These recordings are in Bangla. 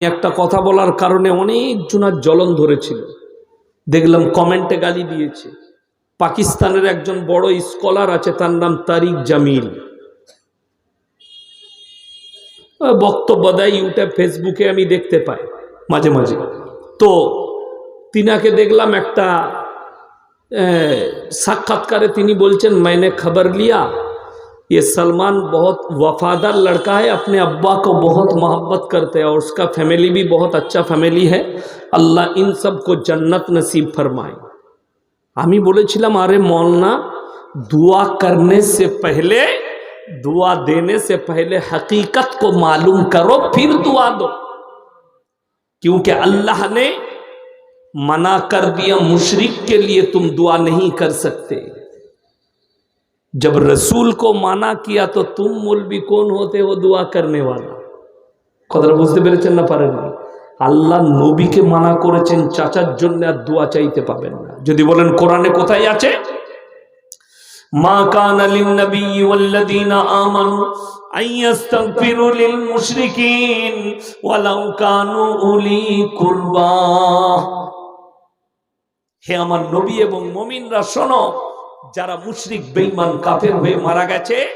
একটা কথা বলার কারণে অনেক জুনার জ্বলন ধরেছিল। দেখলাম কমেন্টে গালি দিয়েছে। পাকিস্তানের একজন বড় স্কলার আছে, তার নাম তারিক জামিল। বক্তব্য দেয় ইউটিউব, ফেসবুকে আমি দেখতে পাই, মাঝে মাঝে। তো তিনাকে দেখলাম একটা সাক্ষাৎকারে তিনি বলছেন, মাইনে খাবার লিয়া ये सलमान बहुत वफादार लड़का है, अपने अब्बा को बहुत मोहब्बत करते हैं और उसका फैमिली भी बहुत अच्छा फैमिली है। अल्लाह इन सबको जन्नत नसीब फरमाए। আমি बोले আরে মলনা दुआ करने से पहले, दुआ देने से पहले हकीकत को मालूम करो, फिर दुआ दो। क्योंकि अल्लाह ने मना कर दिया, मुशरक के लिए तुम दुआ नहीं कर सकते। जब रसूल को माना किया तो तुम मौलवी कौन होते हो दुआ करने वाला কথাটা বুঝতে পেরেছেন না পারেন না আল্লাহ নবীকে মানা করেছেন চাচার জন্য আর দোয়া চাইতে পাবেন না যদি বলেন কোরআনে কোথায় আছে মা কানা লিন-নবী ওয়াল্লাযীনা আমানু আন ইস্তাগফিরু লিল মুশরিকিন ওয়ালাউ কানু উলি কুরবা হে আমার নবী এবং মুমিনরা শোনো যারা মুশরিক, বেঈমান, কাফের হয়ে মারা গেছে,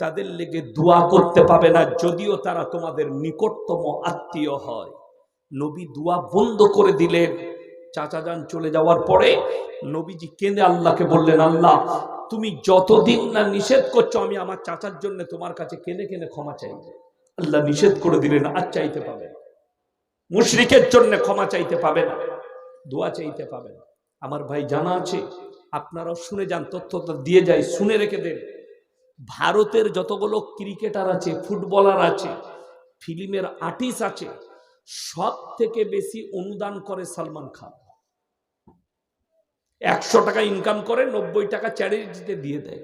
তাদের লেগে দোয়া করতে পাবে না, যদিও তারা তোমাদের নিকটতম আত্মীয় হয়। নবী দোয়া বন্ধ করে দিলেন। চাচা যান চলে যাওয়ার পরে নবীজি কেঁদে আল্লাহকে বললেন, আল্লাহ, তুমি যতদিন না নিষেধ করছ, আমি আমার চাচার জন্য তোমার কাছে কেঁদে কেঁদে ক্ষমা চাই। আল্লাহ নিষেধ করে দিলেন, আর চাইতে পাবে না। মুশরিকের জন্য ক্ষমা চাইতে পাবে না। দোয়া চাইতে পাবে না। আমার ভাই জানা আছে আপনারাও শুনে যান, তথ্যটা দিয়ে যায় শুনে রেখে দেন। ভারতের যতগুলো ক্রিকেটার আছে, ফুটবলার আছে, ফিল্মের আর্টিস্ট আছে সব থেকে বেশি অনুদান করে সালমান খান। একশো টাকা ইনকাম করে, নব্বই টাকা চ্যারিটিতে দিয়ে দেয়।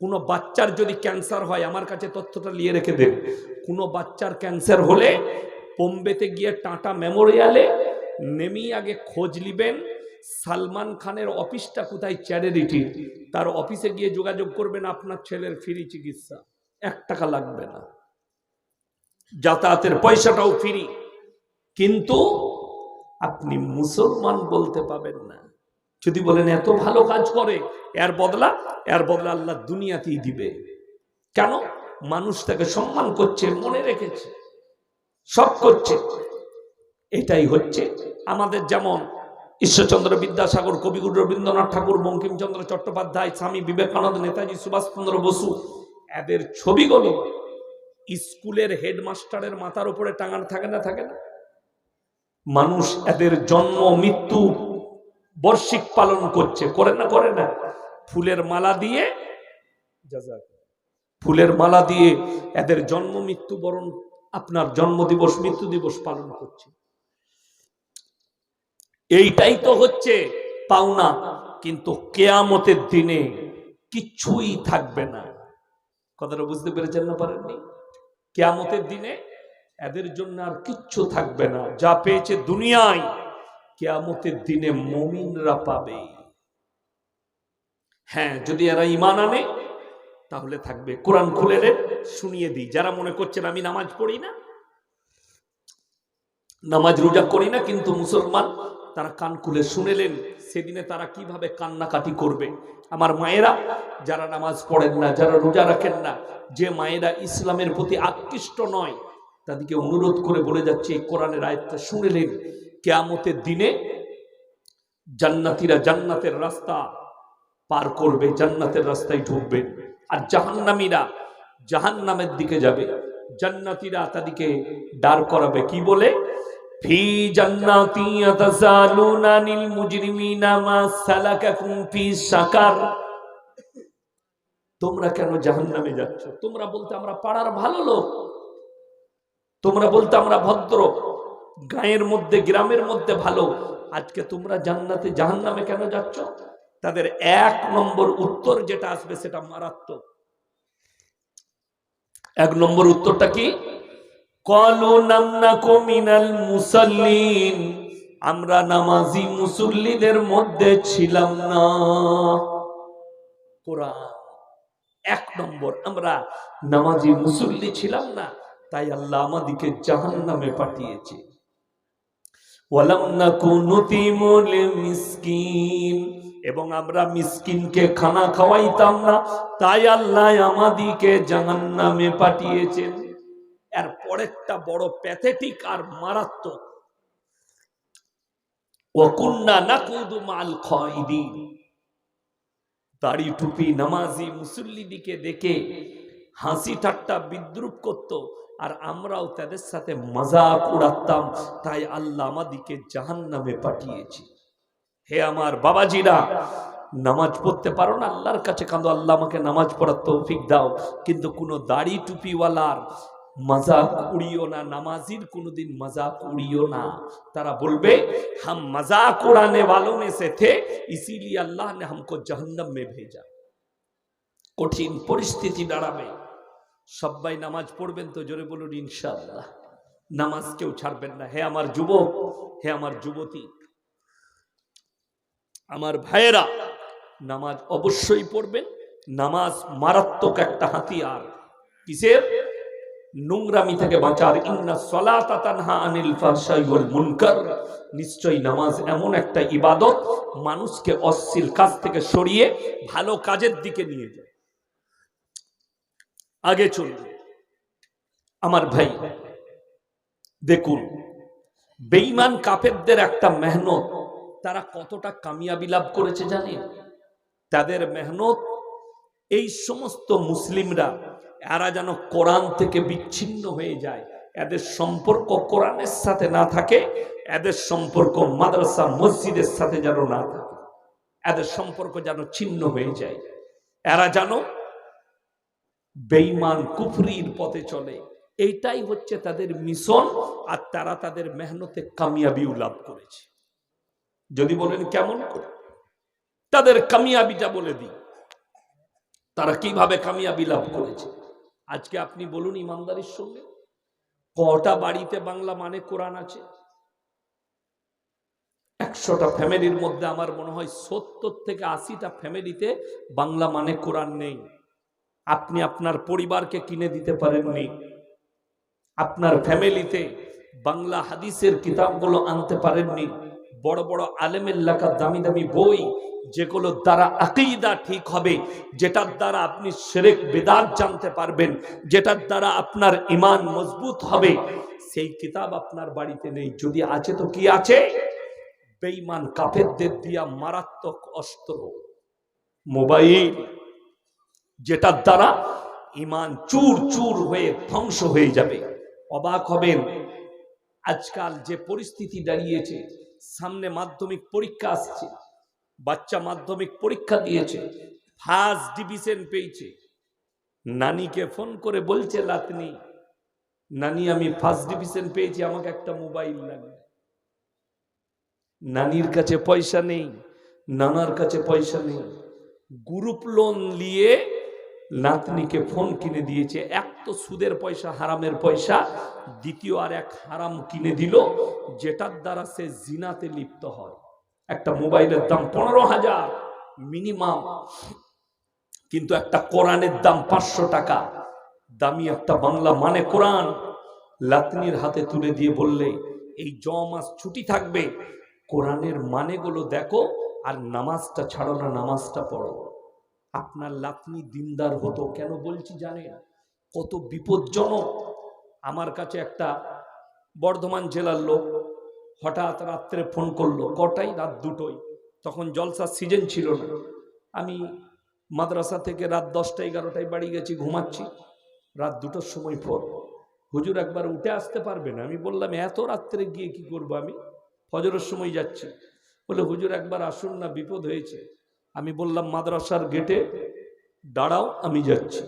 কোনো বাচ্চার যদি ক্যান্সার হয়, আমার কাছে তথ্যটা নিয়ে রেখে দেন। কোনো বাচ্চার ক্যান্সার হলে বোম্বেতে গিয়ে টাটা মেমোরিয়ালে নেমেই আগে খোঁজ নিবেন। সালমান খানের অফিসটা কোথায়? চ্যারিটি। তার অফিসে গিয়ে যোগাযোগ করবেন, আপনার ছেলের ফ্রি চিকিৎসা। এক টাকা লাগবে না। যাতায়াতের পয়সাটাও ফ্রি। কিন্তু আপনি মুসলমান বলতে পাবেন না। যদি বলেন, এত ভালো কাজ করে, এর বদলা এর বদলা আল্লাহ দুনিয়াতেই দিবে। কেন? মানুষ তাকে সম্মান করছে, মনে রেখেছে সব করছে। এটাই হচ্ছে আমাদের যেমন ঈশ্বরচন্দ্র বিদ্যাসাগর, কবিগুরু রবীন্দ্রনাথ ঠাকুর, বঙ্কিমচন্দ্র চট্টোপাধ্যায়, স্বামী বিবেকানন্দ, নেতাজি সুভাষচন্দ্র বসু, এদের ছবিগুলো স্কুলের হেডমাস্টারের মাথার উপরে টাঙানো থাকে না থাকে না মানুষ এদের জন্ম, মৃত্যু, বর্ষিক পালন করছে, করে না করে না ফুলের মালা দিয়ে। ফুলের মালা দিয়ে এদের জন্ম, মৃত্যু বরণ, আপনার জন্ম দিবস মৃত্যু দিবস পালন করছে এইটাই তো হচ্ছে পাওনা। কিন্তু কেয়ামতের দিনে কিচ্ছুই থাকবে না। কথাটা বুঝতে পেরেছেন না পারেননি? কেয়ামতের দিনে এদের জন্য আর কিচ্ছু থাকবে না। যা পেয়েছে দুনিয়ায়, কেয়ামতের দিনে মমিনরা পাবে। হ্যাঁ যদি এরা ইমান আনে, তাহলে থাকবে। কোরআন খুলে শুনিয়ে দিই। যারা মনে করছেন আমি নামাজ পড়ি না, নামাজ রোজা করি না, কিন্তু মুসলমান তারা কান খুলে শুনেলেন, সেদিনে তারা কীভাবে কান্নাকাটি করবে? আমার মায়েরা, যারা নামাজ পড়েন না, যারা রোজা রাখেন না, যে মায়েরা ইসলামের প্রতি আকৃষ্ট নয়, তাদেরকে অনুরোধ করে বলে যাচ্ছে, এই কোরআনের আয়ত্তা শুনেলেন। কেয়ামতের দিনে জান্নাতিরা জান্নাতের রাস্তা পার করবে, জান্নাতের রাস্তায় ঢুকবে। আর জাহান্নামীরা জাহান্নামের দিকে যাবে। জান্নাতীরা তাদেরকে দাঁড় করাবে। কি বলে? ফি জান্নাতি ইয়াতাসালুনা আনিল মুজরিমিনা মা সালাকাকুম সাকার তোমরা কেন জাহান্নামে যাচ্ছ? তোমরা বলতে আমরা পাড়ার ভালো লোক। তোমরা বলতে আমরা ভদ্র। গায়ের মধ্যে, গ্রামের মধ্যে ভালো। আজকে তোমরা জান্নাতে, জাহান্নামে কেন যাচ্ছ? তাদের এক নম্বর উত্তর যেটা আসবে সেটা মারাত্মক। এক নম্বর উত্তরটা কি? কলু নামনাকু মিনাল মুসাল্লিন আমরা নামাজি মুসল্লিদের মধ্যে ছিলাম না। কোরআন এক নম্বর। আমরা নামাজি মুসল্লি ছিলাম না, তাই আল্লাহ আমাদিকে পাঠিয়েছে। নাকুনু নুতিমুল মিসকিন। এবং আমরা মিসকিনকে খানা খাওয়াইতাম না, তাই আল্লাহ আমাদিকে জাহান্নামে পাঠিয়েছেন। এর পরেরটা বড় প্যাথেটিক আর মারাত্মক। ওয়াকুন্না নাকুদু মাল খাইদিন। দাড়ি টুপি নামাজি মুসল্লিদিকে দেখে হাসি ঠাট্টা বিদ্রুপ করত, আর আমরাও তাদের সাথে মজাক উড়াতাম, তাই আল্লাহ আমাদিকে জাহান নামে পাঠিয়েছি। হে আমার বাবাজিরা, নামাজ পড়তে পারো না? আল্লাহর কাছে কাঁদো, আল্লাহ আমাকে নামাজ পড়ার তৌফিক দাও, কিন্তু কোনো দাড়ি টুপিওয়ালার মজাক উড়িও না নামাজির কোনোদিন মজাক উড়িও না তারা বলবে हम मजाक उड़ाने वालों में से थे इसीलिए अल्लाह ने हमको जहन्नम में भेजा কঠিন পরিস্থিতি দাঁড়াবে সবাই নামাজ পড়বেন তো জোরে বলুন ইনশাআল্লাহ নামাজ কেউ ছাড়বেন না হে আমার যুবক হে আমার যুবতী আমার ভাইয়েরা নামাজ অবশ্যই পড়বেন নামাজ মারাত্মক একটা হাতিয়ার কিসের নোংরামি থেকে বাঁচার। ইন্না সলাতা তানহা আনিল ফাহশাই ওয়াল মুনকার। নিশ্চয়ই নামাজ এমন একটা ইবাদত মানুষকে অশ্লীল কাজ থেকে সরিয়ে ভালো কাজের দিকে নিয়ে যায়। আগে চলুন। আমার ভাই, দেখুন, বেঈমান কাফেরদের একটা মেহনত, তারা কতটা কামিয়াবি লাভ করেছে জানেন? তাদের মেহনত, এই সমস্ত মুসলিমরা এরা যেন কোরআন থেকে বিচ্ছিন্ন হয়ে যায়। এদের সম্পর্ক কোরআনের সাথে না থাকে, এদের সম্পর্ক মাদ্রাসা, মসজিদের সাথে যেন না থাকে। এদের সম্পর্ক যেন ছিন্ন হয়ে যায়। এরা যেন বেঈমান, কুফরির পথে চলে। এইটাই হচ্ছে তাদের মিশন, আর তারা তাদের মেহনতে কামিয়াবিও লাভ করেছে। যদি বলেন কেমন করে? তাদের কামিয়াবিটা বলে দিই। তারা কীভাবে কামিয়াবি লাভ করেছে? আজকে আপনি বলুন ইমানদারির সঙ্গে। কটা বাড়িতে বাংলা মানে কোরআন আছে? একশোটা ফ্যামিলির মধ্যে আমার মনে হয় সত্তর থেকে আশিটা ফ্যামিলিতে বাংলা মানে কোরআন নেই। আপনি আপনার পরিবারকে কিনে দিতে পারেননি। আপনার ফ্যামিলিতে বাংলা হাদিসের কিতাবগুলো আনতে পারেননি। বড় বড় আলেমের লেখা দামি দামি বই যেগুলোর দ্বারা আকিদা ঠিক হবে, যেটার দ্বারা আপনি সেরেক বেদাত জানতে পারবেন, যেটার দ্বারা আপনার ইমান মজবুত হবে, সেই কিতাব আপনার বাড়িতে নেই। যদি আছে তো কি আছে? বেঈমান কাফেরদের দিয়া মারাত্মক অস্ত্র, মোবাইল, যেটার দ্বারা ইমান চুর চুর হয়ে ধ্বংস হয়ে যাবে। অবাক হবেন, আজকাল যে পরিস্থিতি দাঁড়িয়েছে, সামনে মাধ্যমিক পরীক্ষা আসছে বাচ্চা মাধ্যমিক পরীক্ষা দিয়েছে ফার্স্ট ডিভিশন পেয়েছে। নানিকে ফোন করে বলছে, লাতনি, নানি, আমি ফার্স্ট ডিভিশন পেয়েছি, আমাকে একটা মোবাইল লাগবে। নানির কাছে পয়সা নেই, নানার কাছে পয়সা নেই। গ্রুপ লোন নিয়ে নাতনিকে ফোন কিনে দিয়েছে। এক তো সুদের পয়সা, হারামের পয়সা, দ্বিতীয় আর এক হারাম কিনে দিল, যেটার দ্বারা সে জিনাতে লিপ্ত হয়। একটা মোবাইলের দাম পনেরো হাজার মিনিমাম। কিন্তু একটা কোরআনের দাম পাঁচশো টাকা। দামি একটা বাংলা মানে কোরআন। লাতনির হাতে তুলে দিয়ে বললে, এই জ মাস ছুটি থাকবে। কোরআনের মানেগুলো দেখো আর নামাজটা ছাড়ো না, নামাজটা পড়ো। আপনার লাতনি দিনদার হতো কেন বলছি জানেন? কত বিপজ্জনক। আমার কাছে একটা বর্ধমান জেলার লোক হঠাৎ রাত্রে ফোন করল, কটাই? রাত দুটোই। তখন জলসার সিজন ছিল না। আমি মাদ্রাসা থেকে রাত দশটা, এগারোটায় বাড়ি গেছি, ঘুমাচ্ছি। রাত দুটোর সময় ফোন। হুজুর একবার উঠে আসতে পারবে না। আমি বললাম, এত রাত্রে গিয়ে কি করব আমি? ফজরের সময় যাচ্ছি। বলে, হুজুর একবার আসুন না, বিপদ হয়েছে। আমি বললাম, মাদ্রাসার গেটে দাঁড়াও, আমি যাচ্ছি।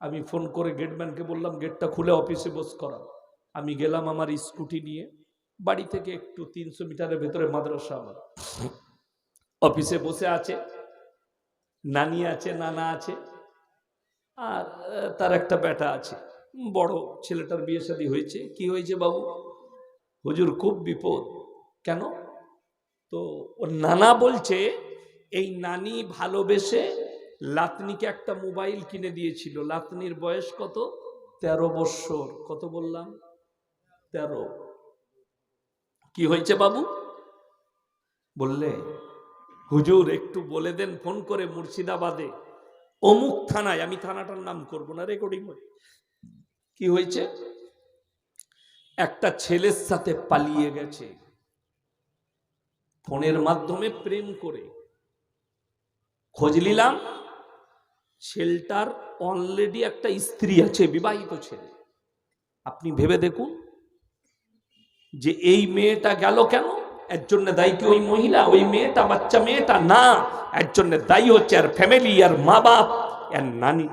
আমি ফোন করে গেটম্যানকে বললাম গেটটা খুলে অফিসে বস করা আমি গেলাম আমার স্কুটি নিয়ে। বাড়ি থেকে একটু তিনশো মিটারের ভেতরে মাদ্রাসা আমার। অফিসে বসে আছে, নানি আছে, নানা আছে, আর তার একটা বেটা আছে। বড় ছেলেটার বিয়ে শাদী হয়েছে। কি হয়েছে বাবু? হুজুর, খুব বিপদ। কেন? তো ওর নানা বলছে, এই নানি ভালোবেসে লাতনিকে একটা মোবাইল কিনে দিয়েছিল। লাতনির বয়স কত? তেরো বৎসর কত বললাম? তেরো। কি হয়েছে বাবু? বললে, হুজুর, একটু বলে দেন, ফোন করে মুর্শিদাবাদে। অমুক থানায়, আমি থানাটার নাম করব না রেকর্ডিং কি হয়েছে? একটা ছেলের সাথে পালিয়ে গেছে। ফোনের মাধ্যমে প্রেম করে। খোঁজ নিলাম ছেলেটার অলরেডি একটা স্ত্রী আছে, বিবাহিত ছেলে। আপনি ভেবে দেখুন। যে এই মেয়েটা গেল কেন? এর জন্য দায়ী কি ওই মহিলা? ওই মেয়েটা বাচ্চা, মেয়েটা না। এর জন্য দায়ী হচ্ছে আর ফ্যামিলি আর মা বাপ আর নানি।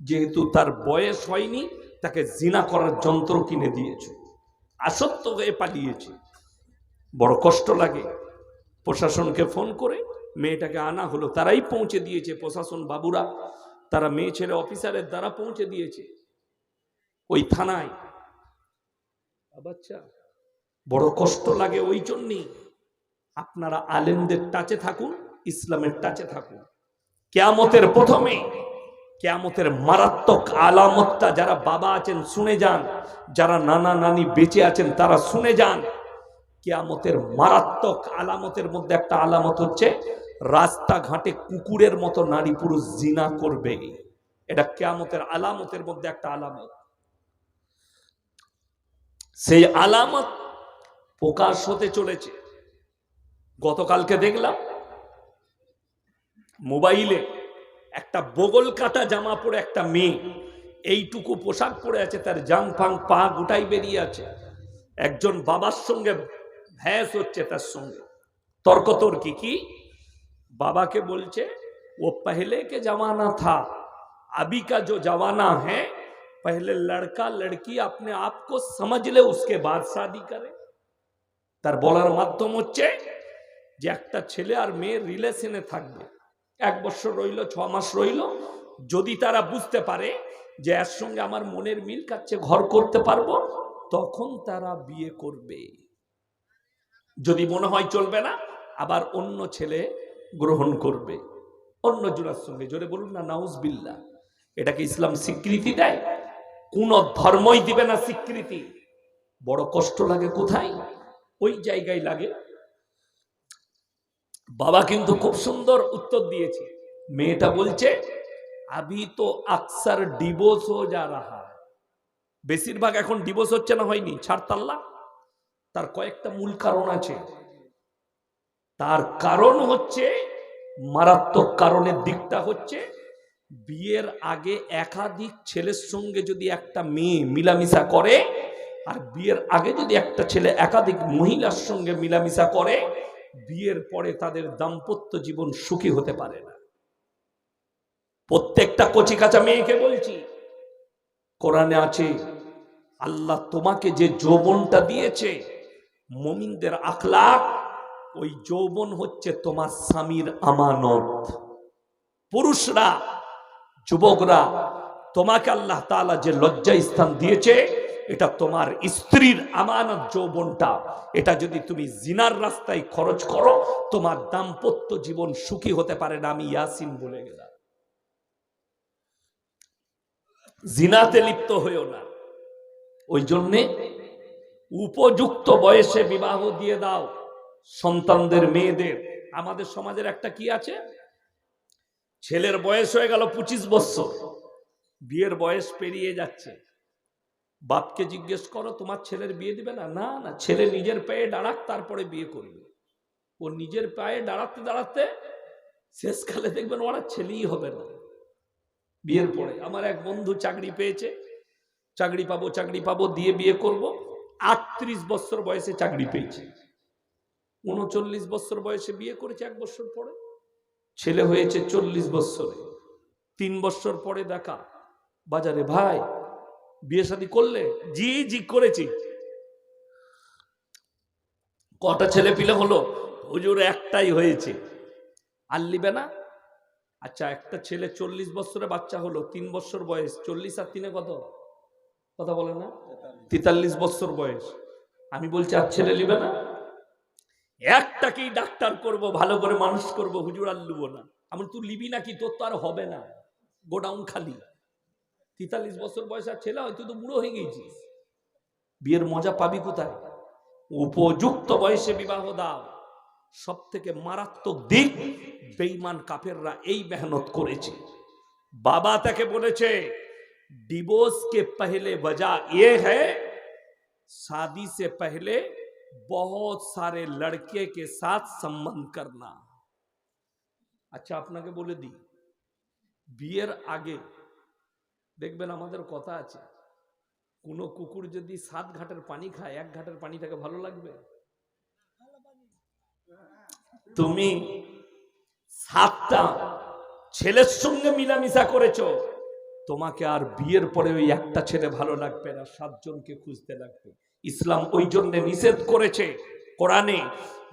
যেহেতু তার বয়স হয়নি, তাকে জিনা করার যন্ত্র কিনে দিয়েছে। আসক্ত হয়ে পালিয়েছে। বড় কষ্ট লাগে। প্রশাসনকে ফোন করে মেয়েটাকে আনা হলো। তারাই পৌঁছে দিয়েছে। প্রশাসন বাবুরা, তারা মেয়ে ছেলে অফিসারের দ্বারা পৌঁছে দিয়েছে। ওই থানায় বড় কষ্ট লাগে ওই জন্যই। আপনারা আলেমদের টাচে থাকুন ইসলামের টাচে থাকুন। কেয়ামতের প্রথমে কেয়ামতের মারাত্মক আলামতটা যারা বাবা আছেন শুনে যান। যারা নানা নানি বেঁচে আছেন তারা শুনে যান। কেয়ামতের মারাত্মক আলামতের মধ্যে একটা আলামত হচ্ছে রাস্তাঘাটে কুকুরের মতো নারী পুরুষ জিনা করবে। এটা কেয়ামতের আলামতের মধ্যে একটা আলামত। সেই আলামত প্রকাশ হতে চলেছে। গতকালকে দেখলাম, মোবাইলে একটা বগল কাটা জামা পরে একটা মেয়ে এইটুকু পোশাক পরে আছে, তার জাং ফাং পা গোটাই বেরিয়ে আছে। একজন বাবার সঙ্গে ভ্যাস হচ্ছে তার সঙ্গে। তর্কতর্কি কি বাবাকে বলছে, ও পহলে কে জামানা থা, আবিকা যো জো জওয়ানা হ্যাঁ पहले लड़का लड़की अपने आप को समझ ले उसके बाद शादी करे তার বলার মাধ্যম হচ্ছে যে একটা ছেলে আর মেয়ে রিলেশনে থাকবে এক বছর রইল ছ মাস রইল যদি তারা বুঝতে পারে যে এর সঙ্গে আমার মনের মিল কাচ্ছে ঘর করতে পারবো তখন তারা বিয়ে করবে যদি মনে হয় চলবে না আবার অন্য ছেলে গ্রহণ করবে অন্য জোড়ার সঙ্গে জোরে বলুন না নাউজ বিল্লা এটাকে ইসলাম স্বীকৃতি দেয় কোন ধর্মই দিবে না স্বীকৃতি। বড় কষ্ট লাগে কোথায়? ওই জায়গায় লাগে। বাবা কিন্তু খুব সুন্দর উত্তর দিয়েছে। মেয়েটা বলছে, আবি তো আকসার ডিভোর্স হো যা রাহা। বেশিরভাগ এখন ডিভোর্স হচ্ছে না, হয়নি। ছাড়তাল্লা তার কয়েকটা মূল কারণ আছে। তার কারণ হচ্ছে, মারাত্মক কারণের দিকটা হচ্ছে বিয়ের আগে একাধিক ছেলের সঙ্গে যদি একটা মেয়ে মিলামিশা করে, আর বিয়ের আগে যদি একটা ছেলে একাধিক মহিলার সঙ্গে মিলামিশা করে, বিয়ের পরে তাদের দাম্পত্য জীবন সুখী হতে পারে না। প্রত্যেকটা কচি কাঁচা মেয়েকে বলছি, কোরআনে আছে, আল্লাহ তোমাকে যে যৌবনটা দিয়েছে, মমিনদের আখলাক ওই যৌবন হচ্ছে তোমার স্বামীর আমানত। পুরুষরা যুবকরা, তোমাকে আল্লাহ তাআলা যে লজ্জা স্থান দিয়েছে, এটা তোমার স্ত্রীর আমানত যৌবনটা। এটা যদি তুমি জিনার রাস্তায় খরচ করো, তোমার দাম্পত্য জীবন সুখী হতে পারে না, আমি ইয়াসিন বলে গেলাম। জিনাতে লিপ্ত হয়েও না। ওই জন্যে উপযুক্ত বয়সে বিবাহ দিয়ে দাও। সন্তানদের, মেয়েদের। আমাদের সমাজের একটা কি আছে? ছেলের বয়স হয়ে গেল পঁচিশ বছর। বিয়ের বয়স পেরিয়ে যাচ্ছে। বাপকে জিজ্ঞেস করো, তোমার ছেলের বিয়ে দিবে না? না না, ছেলে নিজের পায়ে দাঁড়াক, তারপরে বিয়ে করবে। ও নিজের পায়ে দাঁড়াতে দাঁড়াতে শেষকালে দেখবেন ওরা ছেলেই হবে না। বিয়ের পরে আমার এক বন্ধু চাকরি পেয়েছে। চাকরি পাবো চাকরি পাবো, দিয়ে বিয়ে করব। আটত্রিশ বছর বয়সে চাকরি পেয়েছে। উনচল্লিশ বছর বয়সে বিয়ে করেছে এক বছর পরে। ছেলে হয়েছে চল্লিশ বৎসরে। তিন বছর পরে দেখা। বাজারে, ভাই, বিয়ে শাদী করলে? জি জি, করেছি। কটা ছেলে পিলে হলো? হুজুর, একটাই হয়েছে। আর লিবে না? আচ্ছা একটা ছেলে চল্লিশ বছরে বাচ্চা হলো, তিন বছর বয়স, চল্লিশ আর তিনে কত? কথা বলে না? তেতাল্লিশ বছর বয়স। আমি বলছি, আর ছেলে নিবে না? একটাকেই ডাক্তার করব ভালো করে মানুষ করব হুজুর আর লিবো না আমি তুই লিবি নাকি তোর তো আর হবে না গোডাউন খালি তেতাল্লিশ বছর বয়স আর ছেলে হয় তুই তো বুড়ো হয়ে গেছিস বিয়ের মজা পাবি কোথায় উপযুক্ত বয়সে বিবাহ দাও সব থেকে মারাত্মক দিক বেঈমান কাফেররা এই মেহনত করেছে বাবা তাকে বলেছে डिवोर्स के पहले वजह ये है शादी से पहले বহুত সারে লড়কে কে সাথ সম্বন্ধ अच्छा আচ্ছা আপনাকে বলে দিই বিয়ের আগে দেখবেন আমাদের কথা আছে কোনো কুকুর যদি সাত ঘাটের পানি খায় এক ঘাটের পানি ভালো লাগবে তুমি সাতটা ছেলের সঙ্গে মিলামিশা করেছ তোমাকে আর বিয়ের পরে ওই একটা ছেলে ভালো লাগবে না, সাতজনকে খুঁজতে লাগবে। ইসলাম ওই জন্য নিষেধ করেছে কোরআনে,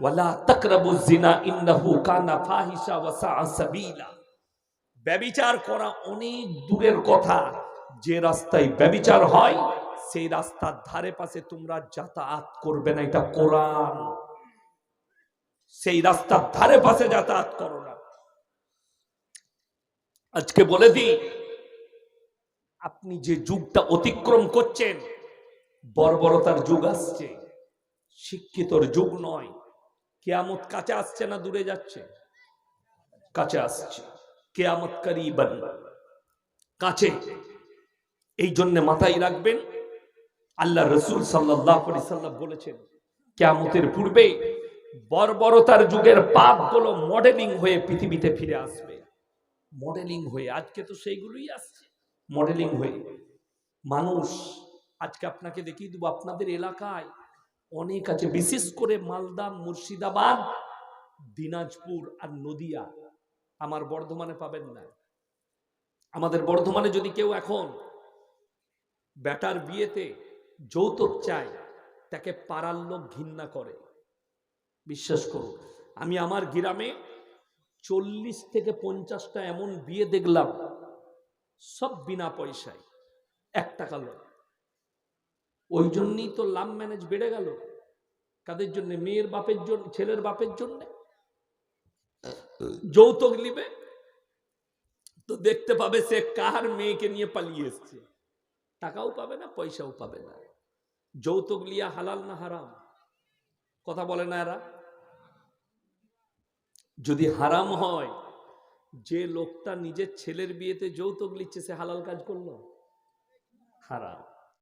ওয়ালা তাকরাবু জিনা ইন্নাহু কানা ফাহিশা ওয়া সাবিলা। ব্যভিচার করা অনেক দূরের কথা। যে রাস্তায় ব্যভিচার হয়, সেই রাস্তার ধারে পাশে তোমরা যাতায়াত করবে না, এটা কোরআন। সেই রাস্তার ধারে পাশে যাতায়াত করো না। আজকে বলে দিই, আপনি যে যুগটা অতিক্রম করছেন বর্বরতার যুগ আসছে। শিক্ষিতর যুগ নয়। কেয়ামত কাছে আসছে না, দূরে যাচ্ছে। কাছে আসছে। কেয়ামত করিবান। কাছে। এই জন্য মাথায় রাখবেন, আল্লাহ রসুল সাল্লাহ বলেছেন, কেয়ামতের পূর্বে বর্বরতার যুগের পাপগুলো মডেলিং হয়ে পৃথিবীতে ফিরে আসবে। মডেলিং হয়ে, আজকে তো সেইগুলোই আসছে। মডেলিং হয়ে মানুষ আজকে আপনাকে দেখিয়ে দেবো আপনাদের এলাকায় অনেক আছে বিশেষ করে মালদা মুর্শিদাবাদ দিনাজপুর আর নদিয়া। আমার বর্ধমানে পাবেন না। আমাদের বর্ধমানে যদি কেউ এখন বেটার বিয়েতে যৌতুক চায় তাকে পাড়ার লোক ঘৃণা করে। বিশ্বাস করুন আমি আমার গ্রামে চল্লিশ থেকে পঞ্চাশটা এমন বিয়ে দেখলাম সব বিনা পয়সায় এক টাকা লোক ওই জন্যই তো লাভ ম্যানেজ বেড়ে গেল। কাদের জন্য? মেয়ের বাপের জন্য ছেলের বাপের জন্য? যৌতুক নিবে? তো দেখতে পাবে সে কার মেয়েকে নিয়ে পালিয়ে এসছে। টাকাও পাবে না, পয়সাও পাবে না। যৌতুক লিয়া হালাল না হারাম? কথা বলে না এরা? যদি হারাম হয়, যে লোকটা নিজের ছেলের বিয়েতে যৌতুক লিচ্ছে সে হালাল কাজ করল? হারাম।